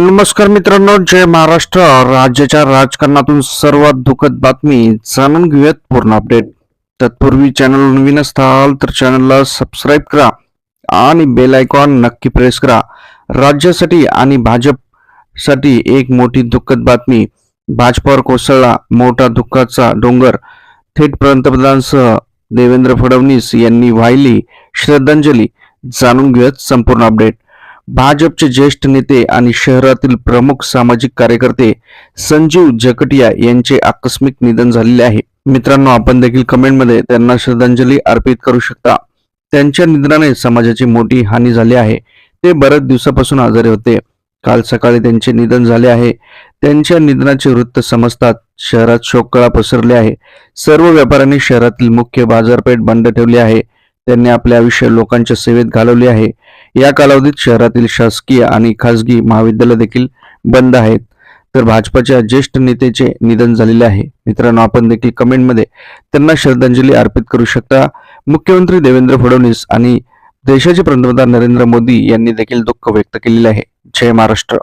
नमस्कार मित्रांनो जय महाराष्ट्र. राज्याच्या राजकारणातून सर्वात दुःखद बातमी जाणून घेऊयात पूर्ण अपडेट तत्पूर्वी चॅनल नवीन असताल तर चॅनलला सबस्क्राईब करा आणि बेल आयकॉन नक्की प्रेस करा. राज्यासाठी आणि भाजपसाठी एक मोठी दुःखद बातमी. भाजपावर कोसळला मोठा दुःखाचा डोंगर. थेट पंतप्रधानांसह देवेंद्र फडणवीस यांनी वाहिली श्रद्धांजली. जाणून घेऊयात संपूर्ण अपडेट भाजपचे ज्येष्ठ नेते आणि शहरातील प्रमुख सामाजिक कार्यकर्ते संजीव जकटिया यांचे आकस्मिक निधन झालेले आहे. मित्रांनो आपण देखील कमेंटमध्ये त्यांना श्रद्धांजली अर्पित करू शकता. त्यांच्या निधनाने समाजाची मोठी हानी झाली आहे. ते बरेच दिवसापासून आजारी होते. काल सकाळी त्यांचे निधन झाले आहे. त्यांच्या निधनाचे वृत्त समजतात शहरात शोककळा पसरली आहे. सर्व व्यापाऱ्यांनी शहरातील मुख्य बाजारपेठ बंद ठेवली आहे. त्यांनी आपले आयुष्य लोकांच्या सेवेत घालवले आहे. या कालावधीत शहरातील शासकीय आणि खासगी महाविद्यालय देखील बंद आहेत. तर भाजपाच्या ज्येष्ठ नेत्याचे निधन झालेले आहे. मित्रांनो आपण देखील कमेंटमध्ये त्यांना श्रद्धांजली अर्पित करू शकता. मुख्यमंत्री देवेंद्र फडणवीस आणि देशाचे पंतप्रधान नरेंद्र मोदी यांनी देखील दुःख व्यक्त केलेले आहे. जय महाराष्ट्र.